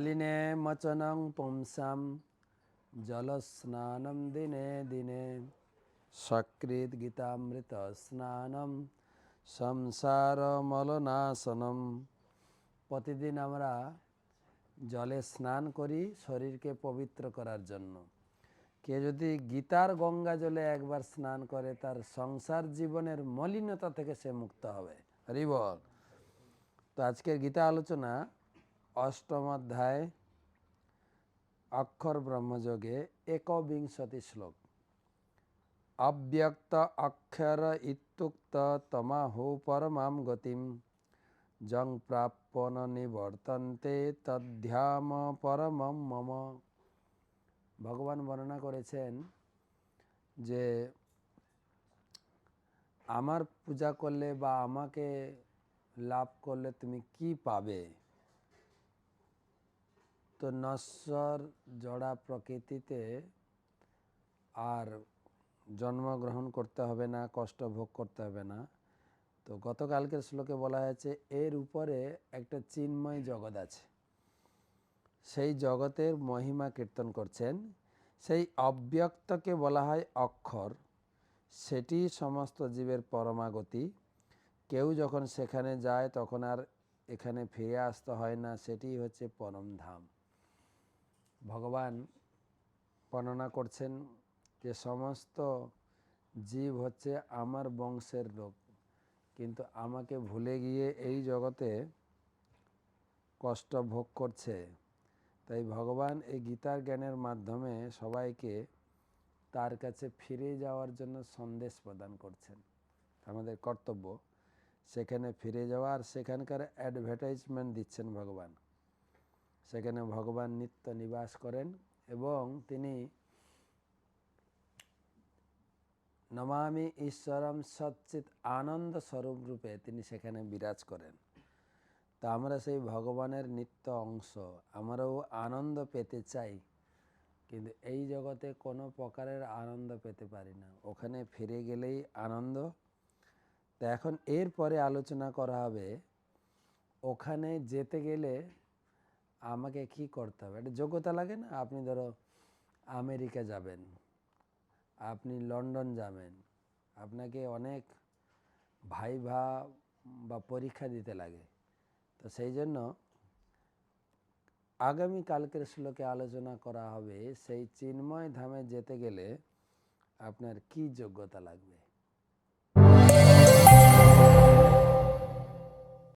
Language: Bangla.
মলিনে মচনং পুংসাম জলস্নানম দিনে দিনে সকৃত গীতামৃত স্নানম সংসার মলনাশনম প্রতিদিন আমরা জলে স্নান করি শরীরকে পবিত্র করার জন্য। কে যদি গীতার গঙ্গা জলে একবার স্নান করে, তার সংসার জীবনের মলিনতা থেকে সে মুক্ত হবে। হরি বল। তো আজকের গীতা আলোচনা অষ্টম অধ্যায় অক্ষর ব্রহ্মযোগে একবিংশতি শ্লোক। অব্যক্ত অক্ষর ইত্যুক্ত তমাহু পরমাম গতিম জং প্রাপ্য ন নিবর্তন্তে তদ্ধ্যাম পরমম মম। ভগবান বর্ণনা করেছেন যে আমার পূজা করলে বা আমাকে লাভ করলে তুমি কি পাবে? তো নশ্বর জড়া প্রকৃতিতে আর জন্মগ্রহণ করতে হবে না, কষ্ট ভোগ করতে হবে না। তো গতকালকের শ্লোকে বলা হয়েছে, এর উপরে একটা চিন্ময় জগৎ আছে। সেই জগতের মহিমা কীর্তন করছেন। সেই অব্যক্তকে বলা হয় অক্ষর। সেটি সমস্ত জীবের পরমাগতি। কেউ যখন সেখানে যায়, তখন আর এখানে ফিরে আসতে হয় না। সেটি হচ্ছে পরম ধাম। ভগবান বর্ণনা করছেন যে সমস্ত জীব হচ্ছে আমার বংশের লোক। কিন্তু আমাকে ভুলে গিয়ে এই জগতে কষ্ট ভোগ করছে। তাই ভগবান এই গীতার জ্ঞানের মাধ্যমে সবাইকে তার কাছে ফিরে যাওয়ার জন্য সন্দেশ প্রদান করছেন। আমাদের কর্তব্য সেখানে ফিরে যাওয়া আর সেখানকার অ্যাডভার্টাইজমেন্ট দিচ্ছেন ভগবান। সেখানে ভগবান নিত্য নিবাস করেন এবং তিনি নমামি ঈশ্বরম সচ্চিত আনন্দ স্বরূপ রূপে তিনি সেখানে বিরাজ করেন। তো আমরা সেই ভগবানের নিত্য অংশ, আমরাও আনন্দ পেতে চাই, কিন্তু এই জগতে কোনো প্রকারের আনন্দ পেতে পারি না। ওখানে ফিরে গেলেই আনন্দ। তো এখন এরপরে আলোচনা করা হবে, ওখানে যেতে গেলে আমাকে কি করতে হবে? একটা যোগ্যতা লাগে না? আপনি ধরো আমেরিকা যাবেন, আপনি লন্ডন যাবেন, আপনাকে অনেক ভাইভা বা পরীক্ষা দিতে লাগে। তো সেই জন্য আগামী কালকের শ্লোকে আলোচনা করা হবে, সেই চিন্ময় ধামে যেতে গেলে আপনার কি যোগ্যতা লাগবে?